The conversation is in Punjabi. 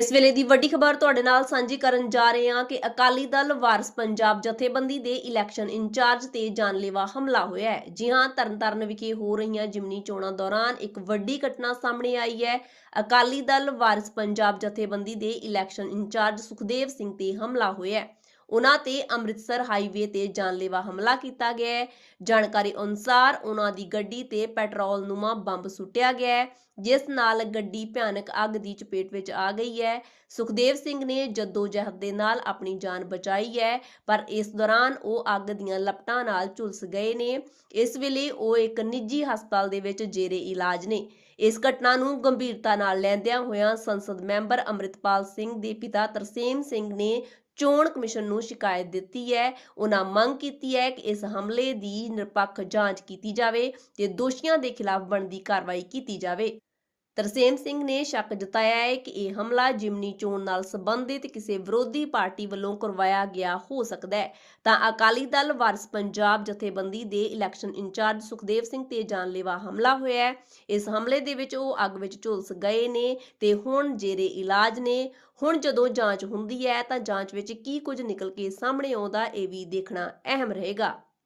ਇਸ ਵੇਲੇ ਦੀ ਵੱਡੀ ਖਬਰ ਤੁਹਾਡੇ ਨਾਲ ਸਾਂਝੀ ਕਰਨ ਜਾ ਰਹੇ ਹਾਂ ਕਿ ਅਕਾਲੀ ਦਲ ਵਾਰਸ ਪੰਜਾਬ ਜਥੇਬੰਦੀ ਦੇ ਇਲੈਕਸ਼ਨ ਇੰਚਾਰਜ ਤੇ ਜਾਨਲੇਵਾ ਹਮਲਾ ਹੋਇਆ ਹੈ। ਜੀ ਹਾਂ, ਤਰਨਤਾਰਨ ਵਿਖੇ ਹੋ ਰਹੀਆਂ ਜਿਮਨੀ ਚੋਣਾਂ ਦੌਰਾਨ ਇੱਕ ਵੱਡੀ ਘਟਨਾ ਸਾਹਮਣੇ ਆਈ ਹੈ। ਅਕਾਲੀ ਦਲ ਵਾਰਸ ਪੰਜਾਬ ਜਥੇਬੰਦੀ ਦੇ ਇਲੈਕਸ਼ਨ ਇੰਚਾਰਜ ਸੁਖਦੇਵ ਸਿੰਘ ਤੇ ਹਮਲਾ ਹੋਇਆ ਹੈ। ਉਹਨਾਂ ਤੇ ਅੰਮ੍ਰਿਤਸਰ ਹਾਈਵੇ ਤੇ ਜਾਨਲੇਵਾ ਹਮਲਾ ਕੀਤਾ ਗਿਆ ਹੈ। ਜਾਣਕਾਰੀ ਅਨੁਸਾਰ ਉਹਨਾਂ ਦੀ ਗੱਡੀ ਤੇ ਪੈਟਰੋਲ ਨੂਮਾ ਬੰਬ ਸੁੱਟਿਆ ਗਿਆ ਹੈ, ਜਿਸ ਨਾਲ ਗੱਡੀ ਭਿਆਨਕ ਅੱਗ ਦੀ ਚਪੇਟ ਵਿੱਚ ਆ ਗਈ ਹੈ। ਸੁਖਦੇਵ ਸਿੰਘ ਨੇ ਜੱਦੋ-ਜਹਿਦ ਦੇ ਨਾਲ ਆਪਣੀ ਜਾਨ ਬਚਾਈ ਹੈ, ਪਰ ਇਸ ਦੌਰਾਨ ਉਹ ਅੱਗ ਦੀਆਂ ਲਪਟਾਂ ਨਾਲ ਝੁਲਸ ਗਏ ਨੇ। ਇਸ ਵੇਲੇ ਉਹ ਇੱਕ ਨਿੱਜੀ ਹਸਪਤਾਲ ਦੇ ਵਿੱਚ ਜੇਰੇ ਇਲਾਜ ਨੇ। ਇਸ ਘਟਨਾ ਨੂੰ ਗੰਭੀਰਤਾ ਨਾਲ ਲੈਂਦਿਆਂ ਹੋਇਆਂ ਸੰਸਦ ਮੈਂਬਰ ਅੰਮ੍ਰਿਤਪਾਲ ਸਿੰਘ ਦੇ ਪਿਤਾ ਤਰਸੇਮ ਸਿੰਘ ਨੇ ਚੋਣ ਕਮਿਸ਼ਨ ਨੂੰ ਸ਼ਿਕਾਇਤ ਦਿੱਤੀ ਹੈ। ਉਹਨਾਂ ਮੰਗ ਕੀਤੀ ਹੈ ਕਿ ਇਸ ਹਮਲੇ ਦੀ ਨਿਰਪੱਖ ਜਾਂਚ ਕੀਤੀ ਜਾਵੇ ਤੇ ਦੋਸ਼ੀਆਂ ਦੇ ਖਿਲਾਫ ਬਣਦੀ ਕਾਰਵਾਈ ਕੀਤੀ ਜਾਵੇ। ਤਰਸੇਮ ਸਿੰਘ ਨੇ ਸ਼ੱਕ ਜਤਾਇਆ ਹੈ ਕਿ ਇਹ ਹਮਲਾ ਜਿਮਨੀ ਚੋਣ ਨਾਲ ਸੰਬੰਧਿਤ ਕਿਸੇ ਵਿਰੋਧੀ ਪਾਰਟੀ ਵੱਲੋਂ ਕਰਵਾਇਆ ਗਿਆ ਹੋ ਸਕਦਾ ਹੈ। ਤਾਂ ਅਕਾਲੀ ਦਲ, ਵਾਰਸ ਪੰਜਾਬ ਜਥੇਬੰਦੀ ਦੇ ਇਲੈਕਸ਼ਨ ਇੰਚਾਰਜ ਸੁਖਦੇਵ ਸਿੰਘ ਤੇ ਜਾਨਲੇਵਾ ਹਮਲਾ ਹੋਇਆ ਹੈ। ਇਸ ਹਮਲੇ ਦੇ ਵਿੱਚ ਉਹ ਅੱਗ ਵਿੱਚ ਝੁਲਸ ਗਏ ਨੇ ਤੇ ਹੁਣ ਜੇਰੇ ਇਲਾਜ ਨੇ। ਹੁਣ ਜਦੋਂ ਜਾਂਚ ਹੁੰਦੀ ਹੈ ਤਾਂ ਜਾਂਚ ਵਿੱਚ ਕੀ ਕੁਝ ਨਿਕਲ ਕੇ ਸਾਹਮਣੇ ਆਉਂਦਾ, ਇਹ ਵੀ ਦੇਖਣਾ ਅਹਿਮ ਰਹੇਗਾ।